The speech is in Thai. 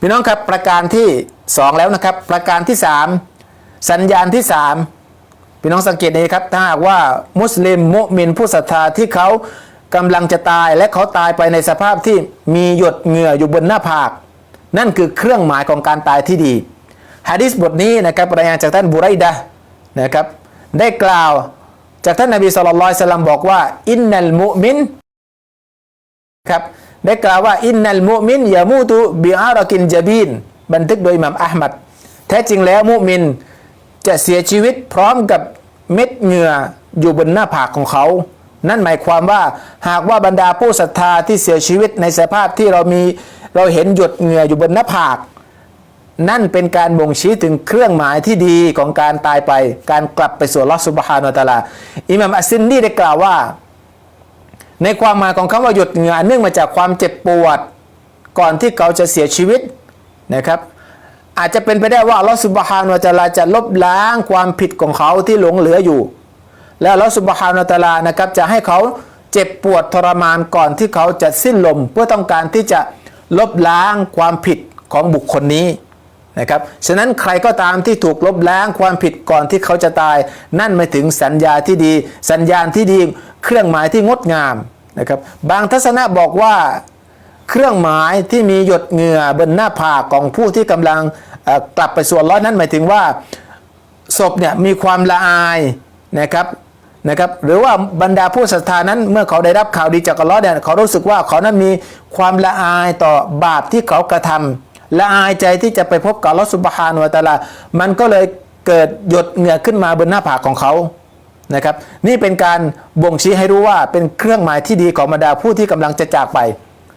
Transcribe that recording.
พี่น้องครับประการที่ 2 แล้วนะครับ ประการที่ 3 สัญญาณที่ 3 พี่น้องสังเกตดีครับถ้าหากว่ามุสลิมมุมินผู้ศรัทธาที่เขากำลังจะตายและเขาตายไปในสภาพที่มีหยดเหงื่ออยู่บนหน้าผาก นั่นคือเครื่องหมายของการตายที่ดีฮะดิษบทนี้นะครับรายงานจากท่านบุไรดะนะครับได้กล่าวจากท่านนบีสุลต่านสลัมบอกว่า อินนัลมุมิน ครับได้กล่าวว่าอินนัลมุมินยามูตุบิอารกินจบีนบันทึกโดยอิหมัมอัลมัดแท้จริงแล้วมุมินจะเสียชีวิตพร้อมกับเม็ดเหงื่ออยู่บนหน้าผากของเขา นั่นหมายความว่าหากว่าบรรดาผู้ศรัทธาที่เสียชีวิตในสภาพที่เรามีเราเห็นหยดเหงื่ออยู่บนหน้าผาก นั่นเป็นการบ่งชี้ถึงเครื่องหมายที่ดีของการตายไป การกลับไปสู่ลอสุบฮานุตาลาอิหม่ามอัสซินนีได้กล่าวว่า ในความหมายของคำว่าหยดเหงื่อเนื่องมาจากความเจ็บปวด ก่อนที่เขาจะเสียชีวิตนะครับอาจจะเป็นไปได้ว่าลอสุบฮานุตาลาจะลบล้างความผิดของเขาที่หลงเหลืออยู่ แล้วลอสุบฮานุตาลานะครับจะให้เขาเจ็บปวดทรมานก่อนที่เขาจะสิ้นลม เพื่อต้องการที่จะลบล้างความผิดของบุคคลนี้นะครับฉะนั้นใครก็ตามที่ถูกลบล้างความผิดก่อนที่เขาจะตาย นั่นหมายถึงสัญญาที่ดี สัญญาณที่ดี เครื่องหมายที่งดงามนะครับบางทัศนะบอกว่าเครื่องหมายที่มีหยดเหงื่อบนหน้าผากของผู้ที่กำลังกลับไปส่วนร้อนนั้นหมายถึงว่าศพเนี่ยมีความละอายนะครับนะครับหรือว่าบรรดาผู้ศรัทธานั้นเมื่อเขาได้รับข่าวดีจากอัลลอฮ์เนี่ยเขารู้สึกว่าเขานั้นมีความละอายต่อบาปที่เขากระทำละอายใจที่จะไปพบกับอัลลอฮ์สุบฮานุวะตะอาลา มันก็เลยเกิดหยดเหงื่อขึ้นมาบนหน้าผากของเขา นะครับ นี่เป็นการบ่งชี้ให้รู้ว่าเป็นเครื่องหมายที่ดีของบรรดาผู้ที่กำลังจะจากไป